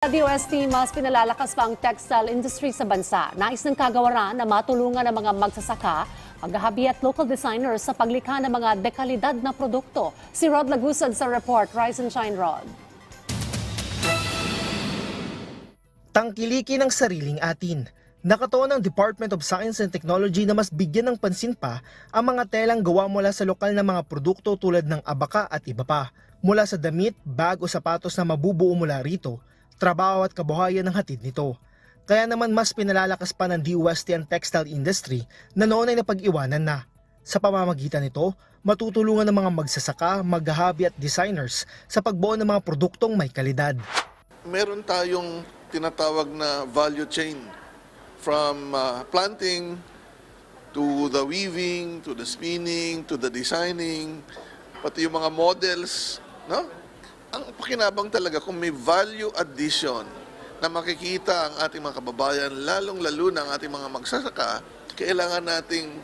DOST, mas pinalalakas pa ang textile industry sa bansa. Nais ng kagawaran na matulungan ang mga magsasaka, maghahabi at local designers sa paglikha ng mga dekalidad na produkto. Si Rod Lagusad sa report. Rise and Shine, Rod. tangkilikin ng sariling atin. Nakatuon ng Department of Science and Technology na mas bigyan ng pansin pa ang mga telang gawa mula sa lokal na mga produkto tulad ng abaka at iba pa. Mula sa damit, bag o sapatos na mabubuo mula rito, trabaho at kabuhayan ng hatid nito. Kaya naman mas pinalalakas pa ng DOST ang textile industry na noon ay napag-iwanan na. Sa pamamagitan nito, matutulungan ng mga magsasaka, maghahabi at designers sa pagbuo ng mga produktong may kalidad. meron tayong tinatawag na value chain from uh, planting to the weaving, to the spinning, to the designing, pati yung mga models, no? Ang pakinabang talaga kung may value addition na makikita ang ating mga kababayan, lalong-lalo na ang ating mga magsasaka, kailangan nating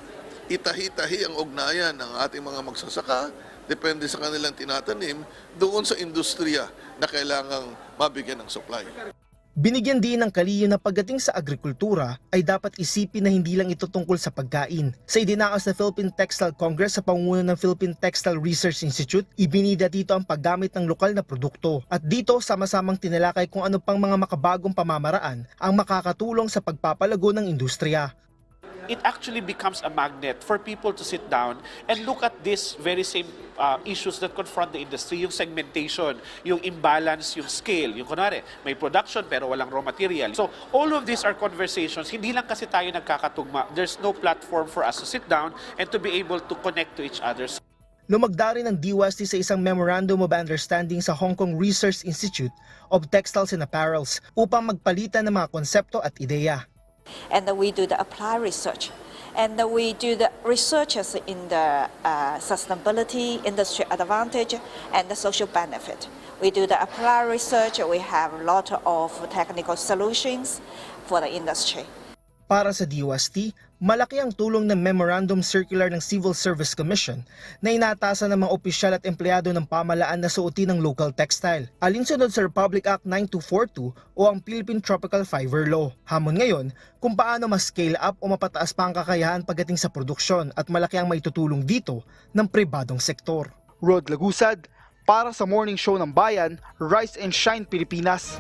itahi-tahi ang ugnayan ng ating mga magsasaka, depende sa kanilang tinatanim, doon sa industriya na kailangang mabigyan ng supply. Binigyan din ng kaliyo na pagdating sa agrikultura ay dapat isipin na hindi lang ito tungkol sa pagkain. Sa idinaos na Philippine Textile Congress sa pangunguna ng Philippine Textile Research Institute, ibinida dito ang paggamit ng lokal na produkto. At dito sama-samang tinalakay kung ano pang mga makabagong pamamaraan ang makakatulong sa pagpapalago ng industriya. it actually becomes a magnet for people to sit down and look at these very same uh, issues that confront the industry, yung segmentation, yung imbalance, yung scale, yung kunwari, may production pero walang raw material. So all of these are conversations, hindi lang kasi tayo nagkakatugma. There's no platform for us to sit down and to be able to connect to each other. Lumagda rin ang DOST sa isang Memorandum of Understanding sa Hong Kong Research Institute of Textiles and Apparels upang magpalitan ng mga konsepto at ideya. and then we do the applied research. And we do the researches in the uh, sustainability, industry advantage, and the social benefit. We do the applied research. We have a lot of technical solutions for the industry. Para sa DOST, malaki ang tulong ng Memorandum Circular ng Civil Service Commission na inatasan ng mga opisyal at empleyado ng pamalaan na suotin ng local textile. Alinsunod sa Republic Act 9242 o ang Philippine Tropical Fiber Law. Hamon ngayon kung paano mas scale up o mapataas pa ang kakayahan pagdating sa produksyon at malaki ang maitutulong dito ng pribadong sektor. Rod Lagusad, para sa Morning Show ng Bayan, Rise and Shine Pilipinas.